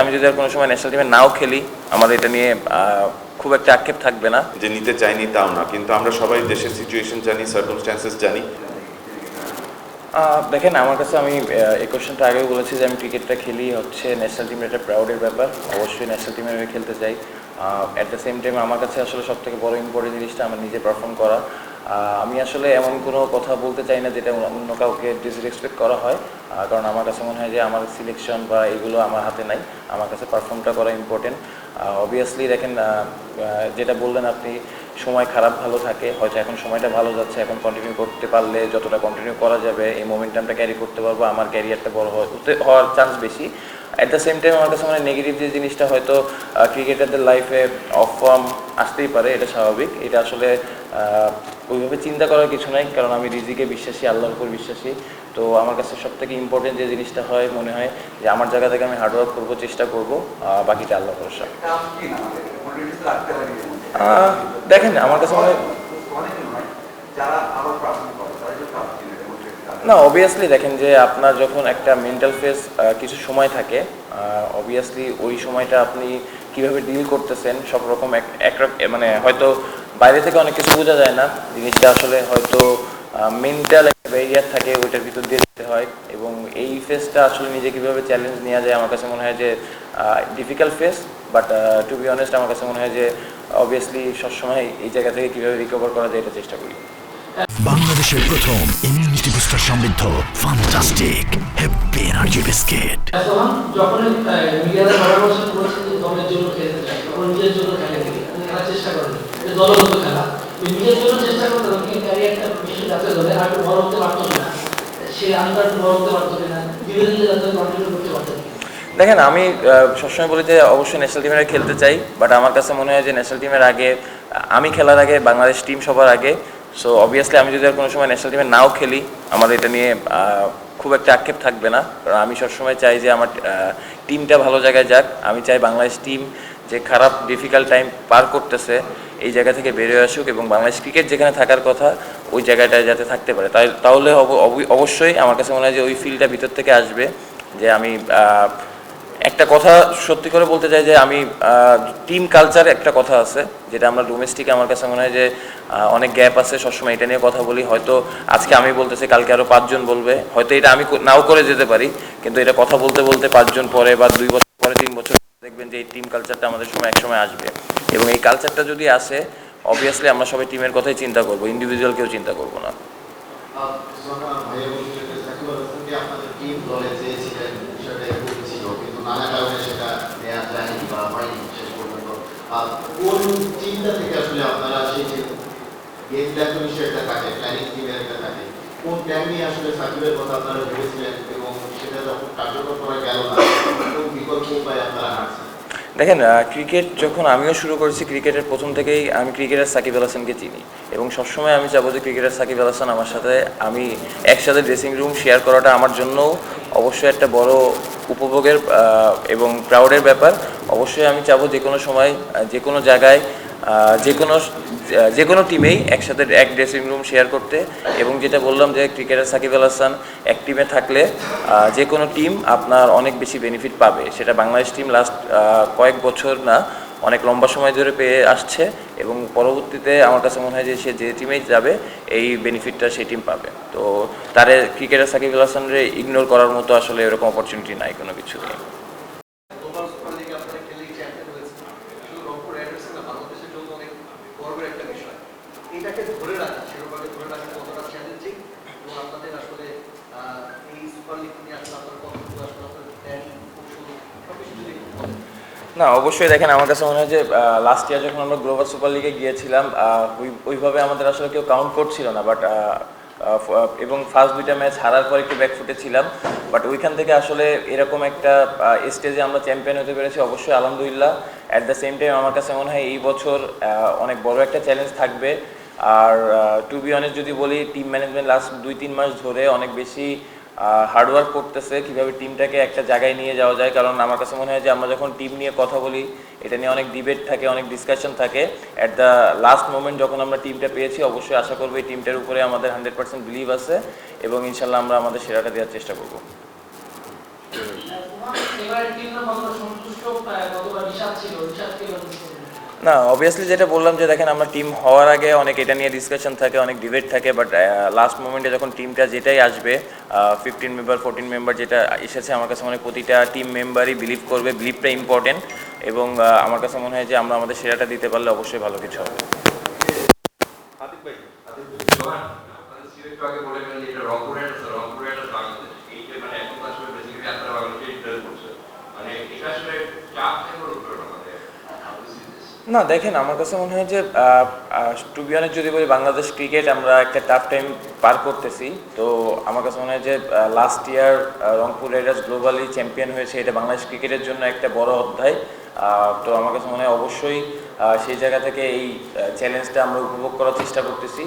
আমি যদি আর কোনো সময় ন্যাশনাল টিমে নাও খেলি আমার এটা নিয়ে খুব একটা আক্ষেপ থাকবে না। যে নিতে চাইনি তাও না কিন্তু আমরা সবাই দেশের সিচুয়েশন জানি সার্কমস্ট্যান্সেস জানি। দেখেন আমার কাছে আমি এই কোশ্চেনটা আগেও বলেছি যে আমি ক্রিকেটটা খেলি হচ্ছে ন্যাশনাল টিমের একটা প্রাউডের ব্যাপার অবশ্যই ন্যাশনাল টিমে আমি খেলতে চাই। অ্যাট দ্য সেম টাইম আমার কাছে আসলে সব থেকে বড় ইম্পর্টেন্ট জিনিসটা আমার নিজে পারফর্ম করা। আমি আসলে এমন কোনো কথা বলতে চাই না যেটা অন্য- কাউকে ডিসরেসপেক্ট করা হয়। কারণ আমার কাছে মনে হয় যে আমার সিলেকশন বা এগুলো আমার হাতে নাই। আমার কাছে পারফর্মটা করা ইম্পর্টেন্ট অবভিয়াসলি দেখেন যেটা বললেন আপনি, সময় খারাপ ভালো থাকে। হয়তো এখন সময়টা ভালো যাচ্ছে। এখন কন্টিনিউ করতে পারলে যতটা কন্টিনিউ করা যাবে, এই মোমেন্টামটা ক্যারি করতে পারব। আমার ক্যারিয়ারটা বড় হওয়ার চান্স বেশি। অ্যাট দ্য সেম টাইম আমার কাছে মানে নেগেটিভ যে জিনিসটা হয়তো ক্রিকেটারদের লাইফে অফ ফর্ম আসতেই পারে, এটা স্বাভাবিক। এটা আসলে ওইভাবে চিন্তা করার কিছু নাই কারণ আমি রিজিকে বিশ্বাসী আল্লাহর উপর বিশ্বাসী। তো আমার কাছে সব থেকে ইম্পর্টেন্ট যে জিনিসটা হয় মনে হয় যে আমার জায়গা থেকে আমি হার্ডওয়ার্ক করব চেষ্টা করব বাকিটা আল্লাহ ভরসা। দেখেন আমার কাছে মনে হয় যারা আরও প্রাথমিক করে তারা যদি প্রাপ্তি নেবে মোটিভেশন না অবভিয়াসলি দেখেন যে আপনার যখন একটা মেন্টাল ফেস কিছু সময় থাকে অবভিয়াসলি ওই সময়টা আপনি কীভাবে ডিল করতেছেন, সব রকম এক মানে হয়তো বাইরে থেকে অনেক কিছু বোঝা যায় না, জিনিসটা আসলে হয়তো মেন্টাল একটা ব্যারিয়ার থাকে, ওইটার ভিতর দিয়ে যেতে হয় এবং এই ফেসটা আসলে নিজে কীভাবে চ্যালেঞ্জ নেওয়া যায় আমার কাছে মনে হয় যে difficult face but to be honest আমার কাছে মনে হয় যে অবভিয়াসলি সবসময় এই জায়গা থেকে কীভাবে রিকভার করা যায় এটা চেষ্টা করি। বাংলাদেশের প্রথম ইমিউনিটি বুস্টার সমৃদ্ধ ফান্টাস্টিক হ্যাপি এনার্জি বিস্কিট যখন মিডিয়াতে পরামর্শ করেছে যে দলের জন্য খেলতে চাই তখন নিজের জন্য খেলে খেলার চেষ্টা করেন। এটা দলগত খেলা। নিজের জন্য চেষ্টা করতে হবে কিন্তু ক্যারিয়ারটা বিশ্ব জাতীয় দলে আর একটু বড় হতে পারতো না। সে বড় হতে পারতো না ধীরে ধীরে যাতে কন্টিনিউ করতে পারতো দেখেন আমি সবসময় বলি যে অবশ্যই ন্যাশনাল টিমের খেলতে চাই বাট আমার কাছে মনে হয় যে ন্যাশনাল টিমের আগে আমি খেলার আগে বাংলাদেশ টিম সবার আগে সো অবভিয়াসলি আমি যদি আর কোনো সময় ন্যাশনাল টিমে নাও খেলি আমার এটা নিয়ে খুব একটা আক্ষেপ থাকবে না। কারণ আমি সবসময় চাই যে আমার টিমটা ভালো জায়গায় যাক। আমি চাই বাংলাদেশ টিম যে খারাপ ডিফিকাল্ট টাইম পার করতেছে, এই জায়গা থেকে বেরিয়ে আসুক এবং বাংলাদেশ ক্রিকেট যেখানে থাকার কথা, ওই জায়গাটায় যাতে থাকতে পারে। তাই, তাহলে অব- অব- অবশ্যই আমার কাছে মনে হয় যে ওই ফিলটা ভিতর থেকে আসবে যে আমি একটা কথা সত্যি করে বলতে চাই যে আমি টিম কালচার একটা কথা আছে, যেটা আমরা ডোমেস্টিকে আমার কাছে মনে হয় যে অনেক গ্যাপ আছে, সবসময় এটা নিয়ে কথা বলি। হয়তো আজকে আমি বলতেছি, কালকে আরও পাঁচজন বলবে। হয়তো এটা আমি নাও করে যেতে পারি, কিন্তু এটা কথা বলতে বলতে পাঁচজন পরে বা দুই বছর পরে, তিন বছর দেখবেন যে এই টিম কালচারটা আমাদের সময় একসময় আসবে। এবং এই কালচারটা যদি আসে অবভিয়াসলি আমরা সবাই টিমের কথাই চিন্তা করব ইন্ডিভিজুয়াল কেউ চিন্তা করব না ভাইয়া বলছিলেন যে সাকিব আল হাসানকে আপনাদের টিম দলে চেয়েছিলেন বিষয়টা এরকম ছিল কিন্তু নানা কারণে সেটা নেওয়া যায়নি বা হয়নি শেষ পর্যন্ত কোন চিন্তা থেকে আসলে আপনারা সেই যে গেম প্ল্যান বিষয়টা থাকে প্ল্যানিং টিমের থাকে কোন প্ল্যান নিয়ে আসলে সাকিবের কথা আপনারা ভেবেছিলেন এবং সেটা যখন কার্যকর করা গেল না কোন বিকল্প উপায় আপনারা হাঁটছেন দেখেন ক্রিকেট যখন আমিও শুরু করেছি ক্রিকেটের প্রথম থেকেই আমি ক্রিকেটার সাকিব আল হাসানকে চিনি। এবং সবসময় আমি চাবো যে ক্রিকেটার সাকিব আল হাসান আমার সাথে, আমি একসাথে ড্রেসিং রুম শেয়ার করাটা আমার জন্য অবশ্যই একটা বড় উপভোগের এবং প্রাউডের ব্যাপার। অবশ্যই আমি চাবো যে কোনো সময় যে কোনো জায়গায় যে কোনো যে কোনো টিমেই একসাথে এক ড্রেসিং রুম শেয়ার করতে এবং যেটা বললাম যে ক্রিকেটার সাকিব আল হাসান এক টিমে থাকলে যে কোনো টিম আপনার অনেক বেশি বেনিফিট পাবে। সেটা বাংলাদেশ টিম লাস্ট কয়েক বছর না, অনেক লম্বা সময় ধরে পেয়ে আসছে এবং পরবর্তীতে আমার কাছে মনে হয় যে সে যে টিমেই যাবে, এই বেনিফিটটা সেই টিম পাবে। তো তারে ক্রিকেটার সাকিব আল হাসানরে ইগনোর করার মতো আসলে এরকম অপরচুনিটি নাই, কোনো কিছু নিয়ে গ্লোবাল সুপার লিগে আপনারা খেলেই চ্যাম্পিয়ন হয়েছে শুধু রংপুর রাইডার্স না বাংলাদেশের জন্য অনেক গর্বের একটা বিষয় এটাকে ধরে রাখা শিরোপাকে ধরে রাখা কতটা চ্যালেঞ্জিং এবং আপনাদের আসলে আহ, এই সুপার লিগ নিয়ে আসলে আপনার কতটুকু আসলে আপনার প্ল্যানিং কৌশল সবকিছু যদি একটু বলেন। না, অবশ্যই দেখেন, আমার কাছে মনে হয় যে লাস্ট ইয়ার যখন আমরা গ্লোবাল সুপার লিগে গিয়েছিলাম ওই- ওইভাবে আমাদের আসলে কেউ কাউন্ট করছিল না বাট এবং ফার্স্ট দুইটা ম্যাচ হারার পর একটু ব্যাকফুটে ছিলাম বাট ওইখান থেকে আসলে এরকম একটা স্টেজে আমরা চ্যাম্পিয়ন হতে পেরেছি, অবশ্যই আলহামদুলিল্লাহ। অ্যাট দ্য সেম টাইম আমার কাছে মনে হয় এই বছর অনেক বড় একটা চ্যালেঞ্জ থাকবে। আর টু বি অনেস্ট যদি বলি টিম ম্যানেজমেন্ট লাস্ট দুই, তিন মাস ধরে অনেক বেশি হার্ডওয়ার্ক করতেছে, কীভাবে টিমটাকে একটা জায়গায় নিয়ে যাওয়া যায়। কারণ আমার কাছে মনে হয় যে আমরা যখন টিম নিয়ে কথা বলি, এটা নিয়ে অনেক ডিবেট থাকে, অনেক ডিসকাশন থাকে। অ্যাট দ্য লাস্ট মোমেন্ট যখন আমরা টিমটা পেয়েছি, অবশ্যই আশা করব এই টিমটার উপরে আমাদের হান্ড্রেড পার্সেন্ট বিলিভ আছে এবং ইনশাল্লাহ আমরা আমাদের সেরাটা দেওয়ার চেষ্টা করব। সন্তুষ্ট বিষাদ ছিল না অবভিয়াসলি যেটা বললাম যে দেখেন আমরা টিম হওয়ার আগে অনেক এটা নিয়ে ডিসকাশন থাকে, অনেক ডিবেট থাকে বাট লাস্ট মোমেন্টে যখন টিমটা যেটাই আসবে ফিফটিন মেম্বার ফোরটিন মেম্বার যেটা এসেছে, আমার কাছে মনে হয় প্রতিটা টিম মেম্বারই বিলিভ করবে বিলিভটা ইম্পর্টেন্ট এবং আমার কাছে মনে হয় যে আমরা আমাদের সেরাটা দিতে পারলে অবশ্যই ভালো কিছু হবে। মানে মানে এটা আসলে চাপ না, দেখেন, আমার কাছে মনে হয় যে টু বি অনেস্ট যদি বলি, বাংলাদেশ ক্রিকেট আমরা একটা টাফ টাইম পার করতেছি। তো আমার কাছে মনে হয় যে last year Rangpur riders globally champion হয়েছে, এটা বাংলাদেশ ক্রিকেটের জন্য একটা বড় অধ্যায়। তো আমার কাছে মনে হয় অবশ্যই সেই জায়গা থেকে এই চ্যালেঞ্জটা আমরা উপভোগ করার চেষ্টা করতেছি।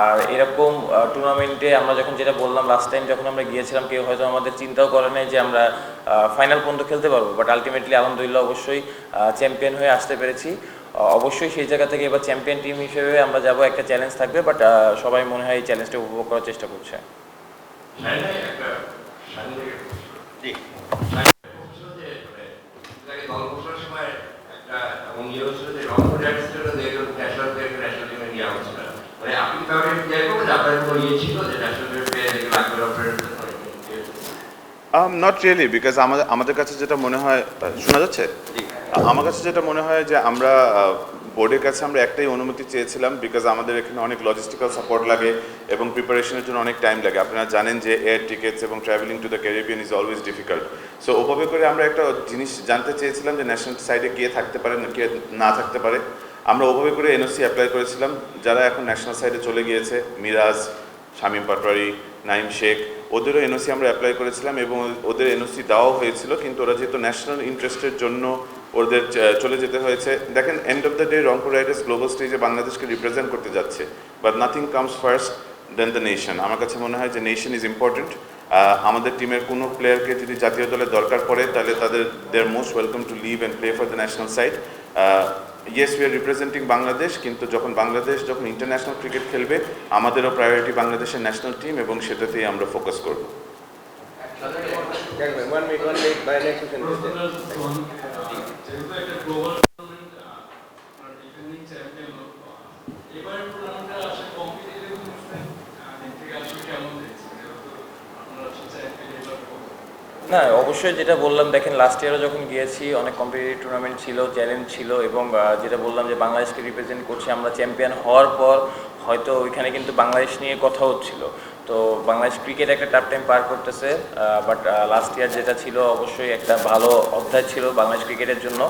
আর এরকম টুর্নামেন্টে আমরা যখন যেটা বললাম লাস্ট টাইম যখন আমরা গিয়েছিলাম কেউ হয়তো আমাদের চিন্তাও করে নাই যে আমরা ফাইনাল পর্যন্ত খেলতে পারব। বাট আলটিমেটলি আলহামদুলিল্লাহ অবশ্যই চ্যাম্পিয়ন হয়ে আসতে পেরেছি। অবশ্যই সেই জায়গা থেকে এবার চ্যাম্পিয়ন টিম হিসেবে আমরা যাব একটা চ্যালেঞ্জ থাকবে। বাট সবাই মনে হয় এই চ্যালেঞ্জটা উপভোগ করার চেষ্টা করছে শাহিন ভাই, একটা শাহিন ভাইয়ের প্রশ্ন। শাহিন ভাই বলছিল যে, মানে, এটাকে দল ঘোষণার সময় একটা এবং ইয়ে হচ্ছিল যে রংপুর Raiders ছিল যে একজন national player কে national team এ নেওয়া হচ্ছিল না। মানে আপনি কি কাউকে clear করবেন যে আপনার কোনো ইয়ে ছিল যে national team এ পেয়ে লাগবে রংপুর Raiders এর জন্য? নট রিয়েলি বিকজ আমাদের আমাদের কাছে যেটা মনে হয় শোনা যাচ্ছে? আমার কাছে যেটা মনে হয় যে আমরা বোর্ডের কাছে আমরা একটাই অনুমতি চেয়েছিলাম বিকজ আমাদের এখানে অনেক লজিস্টিক্যাল সাপোর্ট লাগে এবং প্রিপারেশনের জন্য অনেক টাইম লাগে। আপনারা জানেন যে এয়ার টিকিটস এবং travelling to the Caribbean is always difficult so ওভাবে করে আমরা একটা জিনিস জানতে চেয়েছিলাম যে ন্যাশনাল সাইডে কে থাকতে পারে না কে না থাকতে পারে। আমরা ওভাবে করে এনওসি অ্যাপ্লাই করেছিলাম যারা এখন ন্যাশনাল সাইডে চলে গিয়েছে মিরাজ শামীম পাটোয়ারি নাইম শেখ ওদেরও এনওসি আমরা অ্যাপ্লাই করেছিলাম এবং ওদের এনওসি দেওয়াও হয়েছিল, কিন্তু ওরা যেহেতু ন্যাশনাল ইন্টারেস্টের জন্য ওদের চলে যেতে হয়েছে। দেখেন end of the day Rangpur riders global স্টেজে বাংলাদেশকে রিপ্রেজেন্ট করতে যাচ্ছে but nothing comes first then the nation আমার কাছে মনে হয় যে নেশন ইজ ইম্পর্টেন্ট আমাদের টিমের কোনো প্লেয়ারকে যদি জাতীয় দলের দরকার পড়ে, তাহলে তাদের they are most welcome to live and play for the national side yes we are representing Bangladesh কিন্তু যখন বাংলাদেশ যখন ইন্টারন্যাশনাল ক্রিকেট খেলবে আমাদেরও প্রায়োরিটি বাংলাদেশের ন্যাশনাল টিম এবং সেটাতেই আমরা ফোকাস করব। যেহেতু একটা গ্লোবাল টুর্নামেন্ট আপনার ডিফেন্ডিং চ্যাম্পিয়ন এবারের টুর্নামেন্টে আসলে কম্পিটিটিভ দিক থেকে আসলে কেমন দেখছেন যেহেতু আপনারা হচ্ছে চ্যাম্পিয়ন এবার না, অবশ্যই যেটা বললাম, দেখেন লাস্ট ইয়ারও যখন গিয়েছি, অনেক কম্পিটিটিভ টুর্নামেন্ট ছিল চ্যালেঞ্জ ছিল এবং যেটা বললাম যে বাংলাদেশকে রিপ্রেজেন্ট করছি, আমরা চ্যাম্পিয়ন হওয়ার পর হয়তো ওইখানে কিন্তু বাংলাদেশ নিয়ে কথা হচ্ছিল। তো বাংলাদেশ ক্রিকেট একটা টাফ টাইম পার করতেছে বাট লাস্ট ইয়ার যেটা ছিল, অবশ্যই একটা ভালো অধ্যায় ছিল বাংলাদেশ ক্রিকেটের জন্য।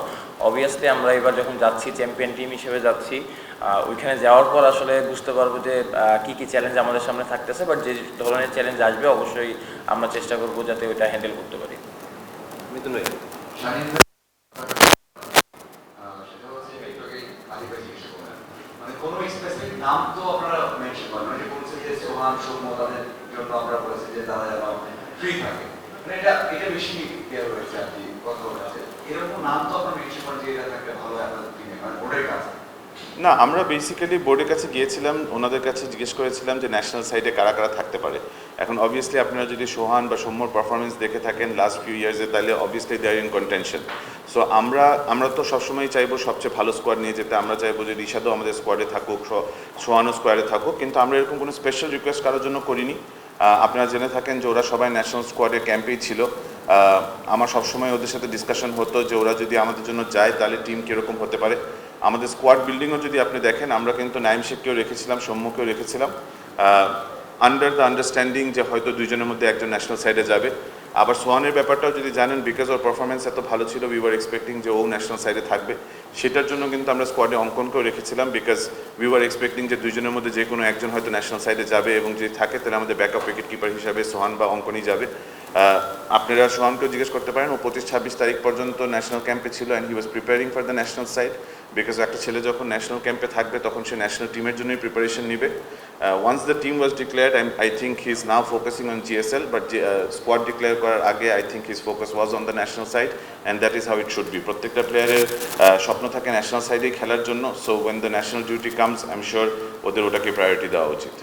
অবভিয়াসলি আমরা এবার যখন যাচ্ছি চ্যাম্পিয়ন টিম হিসেবে যাচ্ছি ওইখানে যাওয়ার পর আসলে বুঝতে পারব যে কি কি চ্যালেঞ্জ আমাদের সামনে থাকতেছে বাট যে ধরনের চ্যালেঞ্জ আসবে অবশ্যই আমরা চেষ্টা করব যাতে ওইটা হ্যান্ডেল করতে পারি। শাহিন ভাই। মানে কোনো স্পেসিফিক নাম তো আপনারা মেনশন করেন মানে বলছে যে সোহান সৌম্য তাদের জন্য আমরা বলেছি যে তারা যেন ফ্রি থাকে। মানে এটা এটা বেশি ক্লিয়ার হয়েছে আর কি কথা এরকম নাম তো আপনারা মেনশন করেন যে এটা থাকলে ভালো আপনাদের টিমে মানে বোর্ডের কাছে। না, আমরা বেসিক্যালি বোর্ডের কাছে গিয়েছিলাম, ওনাদের কাছে জিজ্ঞেস করেছিলাম যে ন্যাশনাল সাইডে কারা কারা থাকতে পারে। এখন অবভিয়াসলি আপনারা যদি সোহান বা সৌম্যর পারফরমেন্স দেখে থাকেন লাস্ট ফিউ ইয়ার্সে তাহলে obviously there in contention so আমরা আমরা তো সবসময় চাইব সবচেয়ে ভালো স্কোয়াড নিয়ে যেতে, আমরা চাইব যে রিশাদও আমাদের স্কোয়াডে থাকুক সোহানও স্কোয়াডে থাকুক, কিন্তু আমরা এরকম কোনো স্পেশাল রিকোয়েস্ট কারোর জন্য করিনি। আপনারা জেনে থাকেন যে ওরা সবাই ন্যাশনাল স্কোয়াডে ক্যাম্পেই ছিল। আমার সবসময় ওদের সাথে ডিসকাশন হতো যে ওরা যদি আমাদের জন্য যায়, তাহলে টিম কীরকম হতে পারে। আমাদের স্কোয়াড বিল্ডিংও যদি আপনি দেখেন, আমরা কিন্তু নাইম শেখকেও রেখেছিলাম সৌম্যকেও রেখেছিলাম। আন্ডার দ্য আন্ডারস্ট্যান্ডিং যে হয়তো দুইজনের মধ্যে একজন ন্যাশনাল সাইডে যাবে। আবার সোহানের ব্যাপারটাও যদি জানেন বিকজ ওর পারফরমেন্স এত ভালো ছিল উই ওয়ার এক্সপেক্টিং যে ও ন্যাশনাল সাইডে থাকবে। সেটার জন্য কিন্তু আমরা স্কোয়াডে অঙ্কনকেও রেখেছিলাম বিকজ উই ওয়ার এক্সপেক্টিং যে দুইজনের মধ্যে যে কোনো একজন হয়তো ন্যাশনাল সাইডে যাবে, এবং যদি থাকে, তাহলে আমাদের ব্যাকআপ উইকেট কিপার হিসাবে সোহান বা অঙ্কনই যাবে। আপনারা সোহানকেও জিজ্ঞেস করতে পারেন, ও পঁচিশ, ছাব্বিশ তারিখ পর্যন্ত ন্যাশনাল ক্যাম্পে ছিল and he was preparing for the national side because একটা ছেলে যখন ন্যাশনাল ক্যাম্পে থাকবে, তখন সে ন্যাশনাল টিমের জন্যই প্রিপারেশন নেবে। Once the team was declared I think he is now focusing on GSL but squad declare করার আগে I think his focus was on the national side and that is how it should be প্রত্যেকটা প্লেয়ারের স্বপ্ন থাকে national সাইডেই খেলার জন্য so when the national duty comes I am sure ওদের ওটাকে প্রায়োরিটি দেওয়া উচিত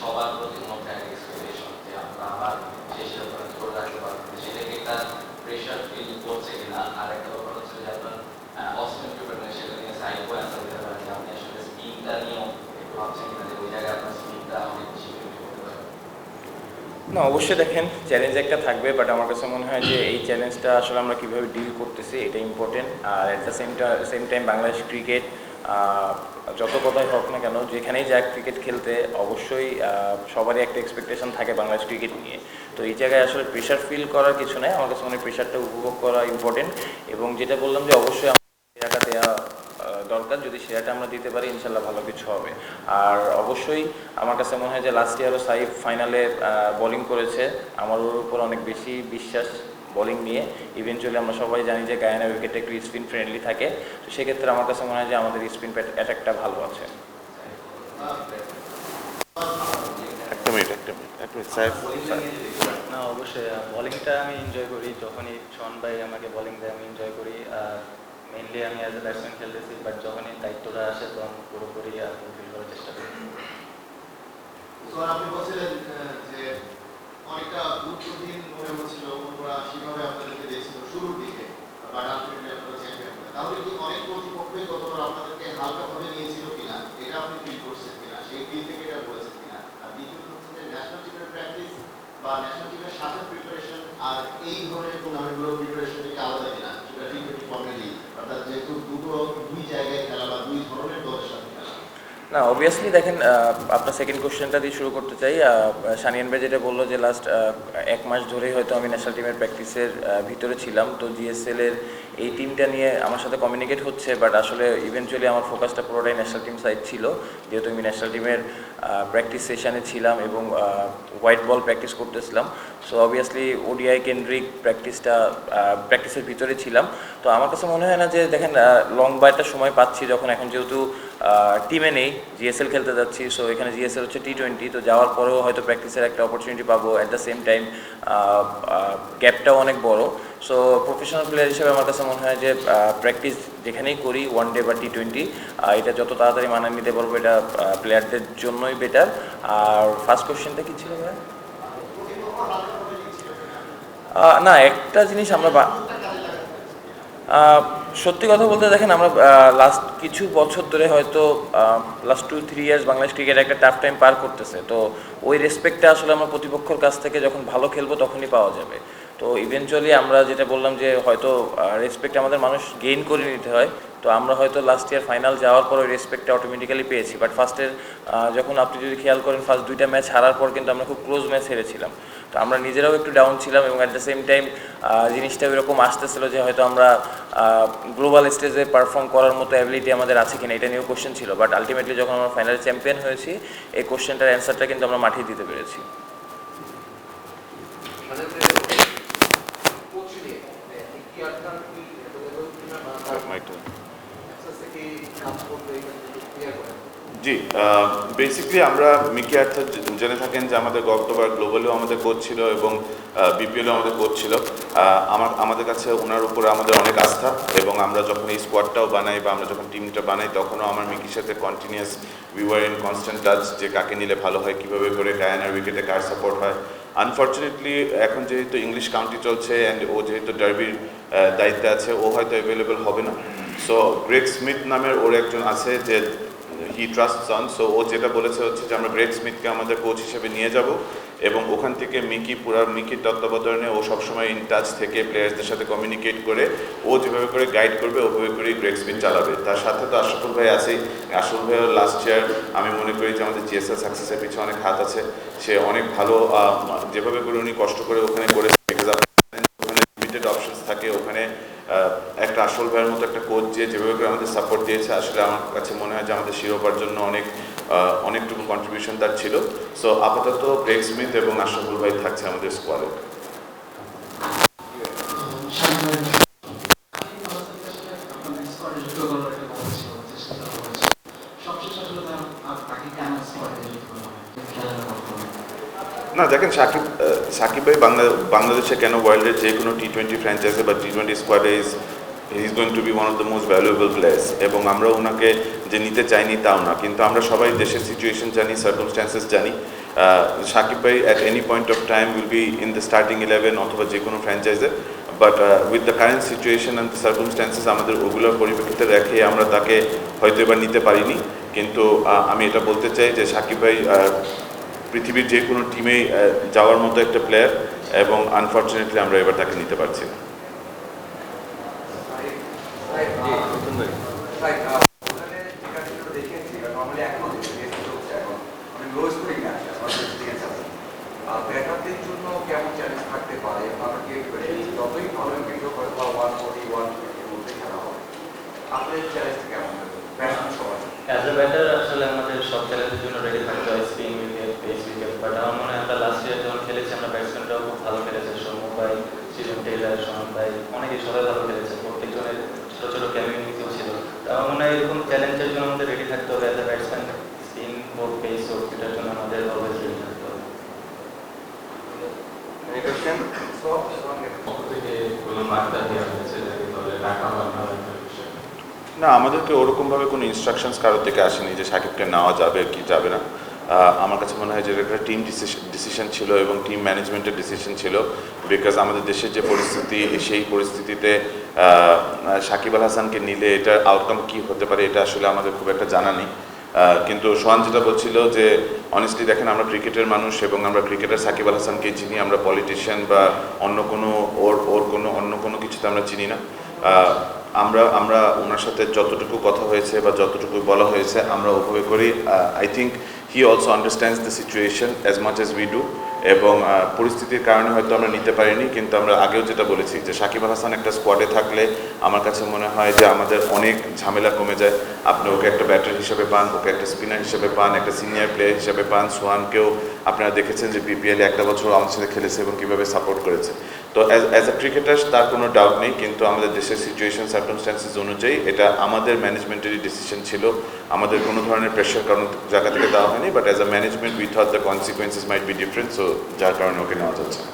সোহান, আপনি ওখানে বলছিলেন যে গতবার যখন গিয়েছিলেন তখন আসলে ওখান থেকে না অবশ্যই দেখেন চ্যালেঞ্জ একটা থাকবে বাট আমার কাছে মনে হয় যে এই চ্যালেঞ্জটা আসলে আমরা কীভাবে ডিল করতেছি, এটা important R at the same same time Bangladesh cricket যত কথাই হোক না কেন, যেখানেই যাক ক্রিকেট খেলতে অবশ্যই সবারই একটা এক্সপেকটেশন থাকে বাংলাদেশ ক্রিকেট নিয়ে। তো এই জায়গায় আসলে প্রেশার ফিল করার কিছু নেই, আমার কাছে মনে হয় প্রেশারটা উপভোগ করা ইম্পর্টেন্ট এবং যেটা বললাম যে অবশ্যই সেরাটা দেওয়া দরকার যদি সেটা আমরা দিতে পারি ইনশাল্লাহ ভালো কিছু হবে। আর অবশ্যই আমার কাছে মনে হয় যে লাস্ট ইয়ারও সাইফ ফাইনালে বোলিং করেছে। আমার ওর উপর অনেক বেশি বিশ্বাস বোলিং নিয়ে। ইভেনচুয়ালি আমরা সবাই জানি যে গায়ানা উইকেটে একটু স্পিন ফ্রেন্ডলি থাকে। তো সেক্ষেত্রে আমার কাছে মনে হয় যে আমাদের স্পিন অ্যাটাকটা ভালো আছে। একটা মিনিট একটা মিনিট এক মিনিট সাহেব না অবশ্যই বলিংটা আমি এনজয় করি। যখনই শন ভাই আমাকে বলিং দেয় আমি এনজয় করি। আর মেইনলি আমি অ্যাজ এ ব্যাটসম্যান খেলতেছি বাট যখনই দায়িত্বটা আসে, তখন পুরোপুরি আর ফুলফিল করার চেষ্টা করি। আপনি বলছিলেন যে অনেকটা গুরুত্বহীন মনে হচ্ছিল সেভাবে আপনাদেরকে দেখছিল শুরুর দিকে তাহলে কি অনেক প্রতিপক্ষই গতবার আপনাদেরকে নিয়েছিল কিনা? এটা আপনি ফিল করছেন কিনা? সেই ফিল থেকে এটা বলেছেন কিনা? আর দ্বিতীয়ত হচ্ছে যে ন্যাশনাল টিমের প্র্যাকটিস বা ন্যাশনাল টিমের সাথে প্রিপারেশন আর এই ধরনের প্রিপারেশন থেকে আলাদা কিনা সেটা টি টোয়েন্টি ফর্মেলি অর্থাৎ যেহেতু দুটো দুই জায়গায় খেলা বা দুই ধরনের দলের সাথে খেলা না অবভিয়াসলি দেখেন আপনার সেকেন্ড কোশ্চেনটা দিয়ে শুরু করতে চাই। সানিয়ান ভাই যেটা বলল যে লাস্ট এক মাস ধরেই হয়তো আমি ন্যাশনাল টিমের প্র্যাকটিসের ভিতরে ছিলাম। তো জিএসএল এর এই টিমটা নিয়ে আমার সাথে কমিউনিকেট হচ্ছে বাট আসলে ইভেনচুয়ালি আমার ফোকাসটা পুরোটাই ন্যাশনাল টিম সাইড ছিল। যেহেতু আমি ন্যাশনাল টিমের প্র্যাকটিস সেশানে ছিলাম এবং হোয়াইট বল প্র্যাকটিস করতেছিলাম। সো অবভিয়াসলি ওডিআই কেন্দ্রিক প্র্যাকটিসটা প্র্যাকটিসের ভিতরে ছিলাম। তো আমার কাছে মনে হয় না যে, দেখেন লং বা একটা সময় পাচ্ছি যখন এখন যেহেতু টিমে নেই জিএসএল খেলতে যাচ্ছি সো এখানে জিএসএল হচ্ছে টি টোয়েন্টি তো যাওয়ার পরেও হয়তো প্র্যাকটিসের একটা অপরচুনিটি পাবো অ্যাট দ্য সেম টাইম গ্যাপটাও অনেক বড়। সো প্রফেশনাল প্লেয়ার হিসেবে আমার কাছে মনে হয় যে প্র্যাকটিস যেখানেই করি ওয়ান ডে বা টি টোয়েন্টি এটা যত তাড়াতাড়ি মানিয়ে নিতে পারব, এটা প্লেয়ারদের জন্যই বেটার আর ফার্স্ট কোশ্চেনটা কি ছিল না, একটা জিনিস আমরা সত্যি কথা বলতে দেখেন আমরা লাস্ট কিছু বছর ধরে হয়তো last two three years Bangladesh cricket একটা টাফ টাইম পার করতেছে। তো ওই রেসপেক্টটা আসলে আমরা প্রতিপক্ষর কাছ থেকে যখন ভালো খেলব তখনই পাওয়া যাবে। তো ইভেনচুয়ালি আমরা যেটা বললাম যে হয়তো রেসপেক্ট আমাদের মানুষ গেইন করে নিতে হয়। তো আমরা হয়তো লাস্ট ইয়ার ফাইনাল যাওয়ার পর ওই রেসপেক্টটা অটোমেটিক্যালি পেয়েছি। বাট ফার্স্টের যখন আপনি যদি খেয়াল করেন ফার্স্ট দুইটা ম্যাচ হারার পর কিন্তু আমরা খুব ক্লোজ ম্যাচ হেরেছিলাম। তো আমরা নিজেরাও একটু ডাউন ছিলাম এবং অ্যাট দ্য সেম টাইম জিনিসটা এরকম আসতেছিল যে হয়তো আমরা গ্লোবাল স্টেজে পারফর্ম করার মতো অ্যাবিলিটি আমাদের আছে কিনা এটা নিয়েও কোশ্চেন ছিল। বাট আলটিমেটলি যখন আমরা ফাইনাল চ্যাম্পিয়ন হয়েছি, এই কোশ্চেনটার অ্যান্সারটা কিন্তু আমরা মাঠিয়ে দিতে পেরেছি কোচ নিয়ে কি আপনার কি মাইকটা থেকে কাজ করতে ক্লিয়ার করেন জি বেসিকলি আমরা মিকি আর্থার জেনে থাকেন যে আমাদের গতবার গ্লোবালেও আমাদের কোচ ছিল এবং বিপিএলও আমাদের কোচ ছিল। আমার, আমাদের কাছে ওনার উপরে আমাদের অনেক আস্থা এবং আমরা যখন এই স্কোয়াডটাও বানাই বা আমরা যখন টিমটা বানাই, তখনও আমার মিকির সাথে continuous we were in constant touch যে কাকে নিলে ভালো হয়, কীভাবে করে গায়ানার উইকেটে কার সাপোর্ট হয়। আনফর্চুনেটলি এখন যেহেতু ইংলিশ কাউন্টি চলছে অ্যান্ড ও যেহেতু ডার্বির দায়িত্বে আছে, ও হয়তো অ্যাভেলেবেল হবে না। সো গ্রেগ স্মিথ নামের ওর একজন আছে যে হি ট্রাস্ট অন সো ও যেটা বলেছে হচ্ছে যে আমরা গ্রেগ স্মিথকে আমাদের কোচ হিসেবে নিয়ে যাব এবং ওখান থেকে মিকি পুরা মিকির তত্ত্বাবধানে ও সবসময় ইন টাচ থেকে প্লেয়ার্সদের সাথে কমিউনিকেট করে ও যেভাবে করে গাইড করবে, ওভাবে করেই গ্রেগ স্মিথ চালাবে। তার সাথে তো আশরাফুল ভাই আছেই। আশরাফুল ভাইয়ের লাস্ট ইয়ার আমি মনে করি যে আমাদের জিএসএল সাকসেসের পিছনে অনেক হাত আছে। সে অনেক ভালো যেভাবে করে উনি কষ্ট করে ওখানে করে লিমিটেড থাকে, ওখানে একটা আসল ভাইয়ের মতো একটা কোচ যে যেভাবে করে আমাদের সাপোর্ট দিয়েছে আসলে আমার কাছে মনে হয় যে আমাদের শিরোপার জন্য অনেক অনেকটুকু কন্ট্রিবিউশন তার ছিল। সো আপাতত ব্রেক স্মিথ এবং আশরাফুল ভাই থাকছে আমাদের স্কোয়াডে না দেখেন সাকিব সাকিব ভাই বাংলা, বাংলাদেশে কেন ওয়ার্ল্ডের যে কোনো টি টোয়েন্টি ফ্র্যাঞ্চাইজে বা টি টোয়েন্টি স্কোয়াডে is is going to be one of the most valuable players এবং আমরা ওনাকে যে নিতে চাইনি তাও না। কিন্তু আমরা সবাই দেশের সিচুয়েশন জানি সার্কমস্ট্যান্সেস জানি। সাকিব ভাই at any point of time will be in the starting eleven অথবা যে কোনো ফ্র্যাঞ্চাইজে but with the current situation and the circumstances আমাদের ওগুলোর পরিপ্রেক্ষিতে রেখে আমরা তাকে হয়তো এবার নিতে পারিনি। কিন্তু আমি এটা বলতে চাই যে সাকিব ভাই পৃথিবীর যে কোনো টিমে যাওয়ার মতো একটা প্লেয়ার এবং আনফর্চুনেটলি আমরা এবার তাকে নিতে পারছি না ওখানে যে কাজগুলো দেখিয়েছি নর্মালি এখনও দেখছি রেস চলছে এখন অনেক লো স্কোরিং ম্যাচ আমার এক্সপিরিয়েন্স আছে আর ব্যাটারদের জন্য কেমন চ্যালেঞ্জ থাকতে পারে আমরা কি যতই ভালো উইকেট করে বা ওয়ান ফোর্টি ওয়ান ফিফটির মধ্যে খেলা হয় আপনাদের চ্যালেঞ্জটা কেমন ব্যাটসম্যান সবার অ্যাজ এ ব্যাটার আসলে আমাদের সব চ্যালেঞ্জের জন্য রেডি থাকতে হয় spin wicket pace wicket but আমার মনে হয় আমরা লাস্ট ইয়ার যখন খেলেছি আমরা ব্যাটসম্যানরাও খুব ভালো খেলেছে সৌম্য ভাই অনেকেই ভালো খেলেছে প্রত্যেকজনের ছোটো ছোটো ক্যামিউনিটিও ছিল। তো আমার মনে হয় এরকম চ্যালেঞ্জের জন্য আমাদের রেডি থাকতে হবে অ্যাজ এ ব্যাটসম্যান স্পিন হোক পেস হোক এটার জন্য আমাদের অলওয়েজ রেডি থাকতে হবে। না একটা বিষয়? না আমাদেরকে ওরকমভাবে কোনো ইনস্ট্রাকশনস কারোর থেকে আসেনি যে সাকিবকে নেওয়া যাবে কি যাবে না। আমার কাছে মনে হয় যে একটা টিম ডিসিশন ছিল এবং টিম ম্যানেজমেন্টের ডিসিশন ছিল বিকজ আমাদের দেশের যে পরিস্থিতি, সেই পরিস্থিতিতে সাকিব আল হাসানকে নিলে এটার আউটকাম কি হতে পারে এটা আসলে আমাদের খুব একটা জানা নেই। কিন্তু সোহান যেটা বলছিল যে অনেস্টলি দেখেন আমরা ক্রিকেটের মানুষ এবং আমরা ক্রিকেটার সাকিব আল হাসানকে চিনি, আমরা পলিটিশিয়ান বা অন্য কোনো ওর ওর কোনো, অন্য কোনো কিছুতে আমরা চিনি না। আমরা আমরা ওনার সাথে যতটুকু কথা হয়েছে বা যতটুকু বলা হয়েছে আমরা ওভাবে করি। I think he also understands the situation as much as we do এবং পরিস্থিতির কারণে হয়তো আমরা নিতে পারিনি, কিন্তু আমরা আগেও যেটা বলেছি যে সাকিব আল হাসান একটা স্কোয়াডে থাকলে আমার কাছে মনে হয় যে আমাদের অনেক ঝামেলা কমে যায়। আপনি ওকে একটা ব্যাটার হিসেবে পান, ওকে একটা স্পিনার হিসেবে পান, একটা সিনিয়র প্লেয়ার হিসেবে পান, সোহানকেও আপনারা দেখেছেন যে বিপিএলে একটা বছর আমাদের সাথে খেলেছে এবং কীভাবে সাপোর্ট করেছে। তো অ্যাজ অ্যাজ এ ক্রিকেটার তার কোনো ডাউট নেই, কিন্তু আমাদের দেশের সিচুয়েশন সার্কমস্ট্যান্সেস অনুযায়ী এটা আমাদের ম্যানেজমেন্টেরই ডিসিশন ছিল। আমাদের কোনো ধরনের প্রেশার কারণ জায়গা থেকে দেওয়া হয়নি but as a management we thought the consequences might be different so যার কারণে ওকে নেওয়া যাচ্ছে না।